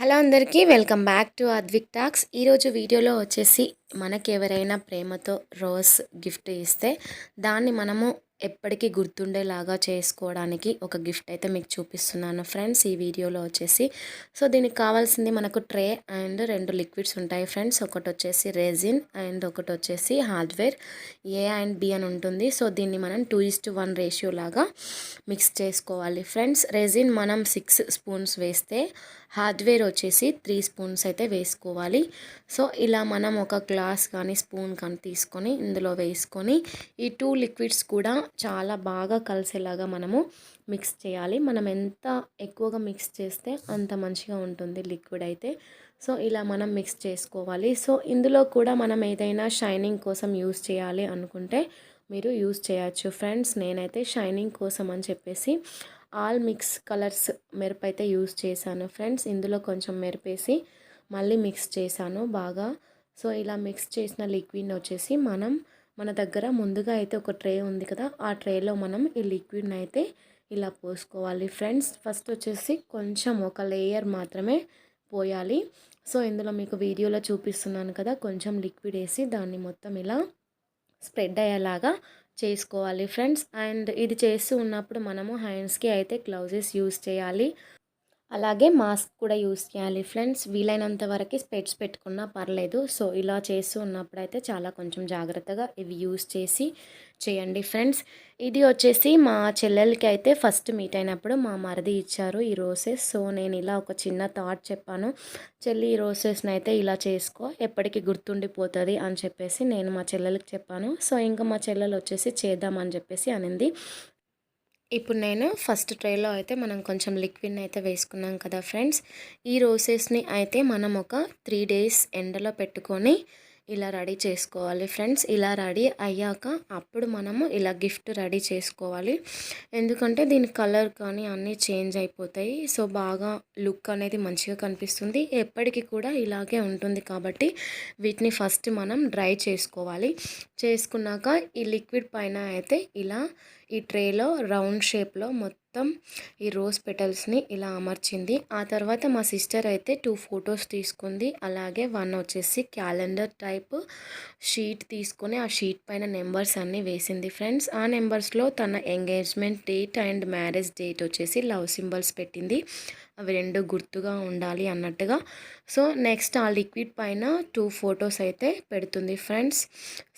Hello అందరికీ welcome back to Advik talks. ఈరోజు వీడియోలో వచ్చేసి మనకి ఎవరైనా ప్రేమతో రోజ్ గిఫ్ట్ ఇస్తే దాన్ని మనము ఎప్పటికీ గుర్తుండేలాగా చేసుకోవడానికి ఒక గిఫ్ట్ అయితే మీకు చూపిస్తున్నాను ఫ్రెండ్స్ ఈ వీడియోలో వచ్చేసి. సో దీనికి కావాల్సింది మనకు ట్రే అండ్ రెండు లిక్విడ్స్ ఉంటాయి ఫ్రెండ్స్. ఒకటి వచ్చేసి రెజిన్ అండ్ ఒకటి వచ్చేసి హార్డ్వేర్ ఏ అండ్ బి అని ఉంటుంది. సో దీన్ని మనం two is to one ratio లాగా మిక్స్ చేసుకోవాలి ఫ్రెండ్స్. రెజిన్ మనం సిక్స్ స్పూన్స్ వేస్తే హార్డ్వేర్ వచ్చేసి త్రీ స్పూన్స్ అయితే వేసుకోవాలి. సో ఇలా మనం ఒక గ్లాస్ కానీ స్పూన్ కానీ తీసుకొని ఇందులో వేసుకొని ఈ టూ లిక్విడ్స్ కూడా చాలా బాగా కలిసేలాగా మనము మిక్స్ చేయాలి. మనం ఎంత ఎక్కువగా మిక్స్ చేస్తే అంత మంచిగా ఉంటుంది లిక్విడ్ అయితే. సో ఇలా మనం మిక్స్ చేసుకోవాలి. సో ఇందులో కూడా మనం ఏదైనా షైనింగ్ కోసం యూస్ చేయాలి అనుకుంటే మీరు యూస్ చేయొచ్చు. ఫ్రెండ్స్ నేనైతే షైనింగ్ కోసం అని చెప్పేసి ఆల్ మిక్స్ కలర్స్ మెరుపు అయితే యూస్ చేశాను ఫ్రెండ్స్. ఇందులో కొంచెం మెరిపేసి మళ్ళీ మిక్స్ చేశాను బాగా. సో ఇలా మిక్స్ చేసిన లిక్విడ్ని వచ్చేసి మనం మన దగ్గర ముందుగా అయితే ఒక ట్రే ఉంది కదా ఆ ట్రేలో మనం ఈ లిక్విడ్ని అయితే ఇలా పోసుకోవాలి ఫ్రెండ్స్. ఫస్ట్ వచ్చేసి కొంచెం ఒక లేయర్ మాత్రమే పోయాలి. సో ఇందులో మీకు వీడియోలో చూపిస్తున్నాను కదా కొంచెం లిక్విడ్ వేసి దాన్ని మొత్తం ఇలా స్ప్రెడ్ అయ్యేలాగా చేసుకోవాలి ఫ్రెండ్స్. అండ్ ఇది చేస్తూ ఉన్నప్పుడు మనము హ్యాండ్స్కి అయితే గ్లౌజెస్ యూస్ చేయాలి. అలాగే మాస్క్ కూడా యూస్ చేయాలి ఫ్రెండ్స్. వీలైనంత వరకు స్పెట్స్ పెట్టుకున్నా పర్లేదు. సో ఇలా చేస్తూ ఉన్నప్పుడు అయితే చాలా కొంచెం జాగ్రత్తగా ఇవి యూస్ చేసి చేయండి. ఫ్రెండ్స్ ఇది వచ్చేసి మా చెల్లెలకి అయితే ఫస్ట్ మీట్ అయినప్పుడు మా మరిది ఇచ్చారు ఈ రోసెస్ సో నేను ఇలా ఒక చిన్న థాట్ చెప్పాను. చెల్లి ఈ రోసెస్ని అయితే ఇలా చేసుకో ఎప్పటికీ గుర్తుండిపోతుంది అని చెప్పేసి నేను మా చెల్లెలకి చెప్పాను. సో ఇంకా మా చెల్లెలు వచ్చేసి చేద్దామని చెప్పేసి అనింది. ఇప్పుడు నేను ఫస్ట్ ట్రేలో అయితే మనం కొంచెం లిక్విడ్ని అయితే వేసుకున్నాం కదా ఫ్రెండ్స్. ఈ రోసెస్ని అయితే మనం ఒక త్రీ డేస్ ఎండలో పెట్టుకొని ఇలా రెడీ చేసుకోవాలి ఫ్రెండ్స్. ఇలా రెడీ అయ్యాక అప్పుడు మనము ఇలా గిఫ్ట్ రెడీ చేసుకోవాలి. ఎందుకంటే దీని కలర్ కానీ అన్నీ చేంజ్ అయిపోతాయి. సో బాగా లుక్ అనేది మంచిగా కనిపిస్తుంది. ఎప్పటికీ కూడా ఇలాగే ఉంటుంది కాబట్టి వీటిని ఫస్ట్ మనం డ్రై చేసుకోవాలి. చేసుకున్నాక ఈ లిక్విడ్ పైన అయితే ఇలా ఈ ట్రేలో రౌండ్ షేప్లో మొత్తం మొత్తం ఈ రోజ్ పెటల్స్ని ఇలా అమర్చింది. ఆ తర్వాత మా సిస్టర్ అయితే టూ ఫొటోస్ తీసుకుంది. అలాగే వన్ వచ్చేసి క్యాలెండర్ టైప్ షీట్ తీసుకొని ఆ షీట్ పైన నెంబర్స్ అన్నీ వేసింది ఫ్రెండ్స్. ఆ నెంబర్స్లో తన engagement date and marriage date వచ్చేసి లవ్ సింబల్స్ పెట్టింది. అవి రెండు గుర్తుగా ఉండాలి అన్నట్టుగా. సో నెక్స్ట్ ఆ లిక్విడ్ పైన టూ ఫొటోస్ అయితే పెడుతుంది ఫ్రెండ్స్.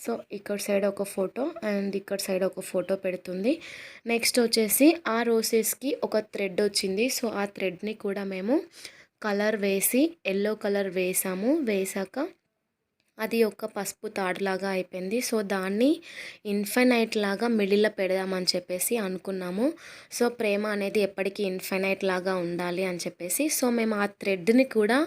సో ఇక్కడ సైడ్ ఒక ఫోటో అండ్ ఇక్కడ సైడ్ ఒక ఫోటో పెడుతుంది. నెక్స్ట్ వచ్చేసి ఆ రోజ్ రోసెస్కి ఒక థ్రెడ్ వచ్చింది. సో ఆ థ్రెడ్ని కూడా మేము కలర్ వేసి ఎల్లో కలర్ వేసాము. వేసాక అది ఒక పసుపు తాడులాగా అయిపోయింది. సో దాన్ని ఇన్ఫైనైట్ లాగా మిడిల్లో పెడదామని చెప్పేసి అనుకున్నాము. సో ప్రేమ అనేది ఎప్పటికీ ఇన్ఫైనైట్ లాగా ఉండాలి అని చెప్పేసి. సో మేము ఆ థ్రెడ్ని కూడా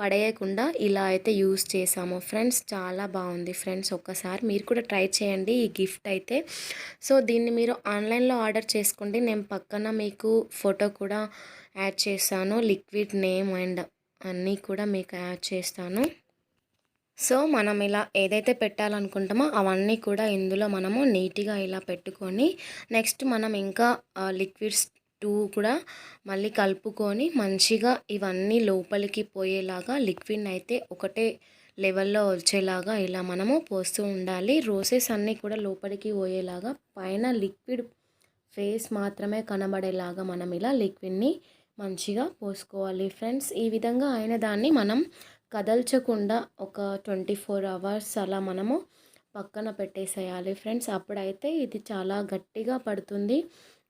పడేయకుండా ఇలా అయితే యూస్ చేసాము. ఫ్రెండ్స్ చాలా బాగుంది. ఫ్రెండ్స్ ఒక్కసారి మీరు కూడా ట్రై చేయండి ఈ గిఫ్ట్ అయితే. సో దీన్ని మీరు ఆన్లైన్లో ఆర్డర్ చేసుకోండి. నేను పక్కన మీకు ఫోటో కూడా యాడ్ చేస్తాను లిక్విడ్ నేమ్ అండ్ అన్నీ కూడా మీకు యాడ్ చేస్తాను. సో మనం ఇలా ఏదైతే పెట్టాలనుకుంటామో అవన్నీ కూడా ఇందులో మనము నీట్గా ఇలా పెట్టుకొని నెక్స్ట్ మనం ఇంకా లిక్విడ్స్ టూ కూడా మళ్ళీ కలుపుకొని మంచిగా ఇవన్నీ లోపలికి పోయేలాగా లిక్విడ్ని అయితే ఒకటే లెవెల్లో వచ్చేలాగా ఇలా మనము పోస్తూ ఉండాలి. రోసెస్ అన్నీ కూడా లోపలికి పోయేలాగా పైన లిక్విడ్ ఫేస్ మాత్రమే కనబడేలాగా మనం ఇలా లిక్విడ్ని మంచిగా పోసుకోవాలి. ఫ్రెండ్స్ ఈ విధంగా అయిన దాన్ని మనం కదల్చకుండా ఒక ట్వంటీ ఫోర్ అవర్స్ అలా మనము పక్కన పెట్టేసేయాలి. ఫ్రెండ్స్ అప్పుడైతే ఇది చాలా గట్టిగా పడుతుంది.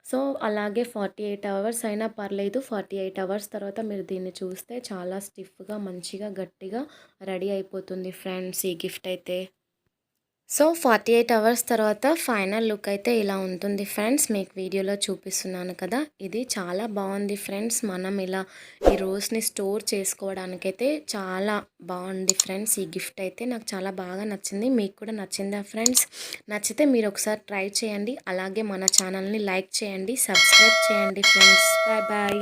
సో అలాగే ఫార్టీ ఎయిట్ అవర్స్ అయినా పర్లేదు. ఫార్టీ ఎయిట్ అవర్స్ తర్వాత మీరు దీన్ని చూస్తే చాలా స్టిఫ్గా మంచిగా గట్టిగా రెడీ అయిపోతుంది ఫ్రెండ్స్ ఈ గిఫ్ట్ అయితే. సో ఫార్టీ ఎయిట్ అవర్స్ తర్వాత ఫైనల్ లుక్ అయితే ఇలా ఉంటుంది ఫ్రెండ్స్ మీకు వీడియోలో చూపిస్తున్నాను కదా. ఇది చాలా బాగుంది ఫ్రెండ్స్ మనం ఇలా ఈ రోజ్ని స్టోర్ చేసుకోవడానికైతే చాలా బాగుంది ఫ్రెండ్స్ ఈ గిఫ్ట్ అయితే నాకు చాలా బాగా నచ్చింది. మీకు కూడా నచ్చిందా ఫ్రెండ్స్ నచ్చితే మీరు ఒకసారి ట్రై చేయండి. అలాగే మన ఛానల్ని లైక్ చేయండి సబ్స్క్రైబ్ చేయండి ఫ్రెండ్స్ బాయ్ బాయ్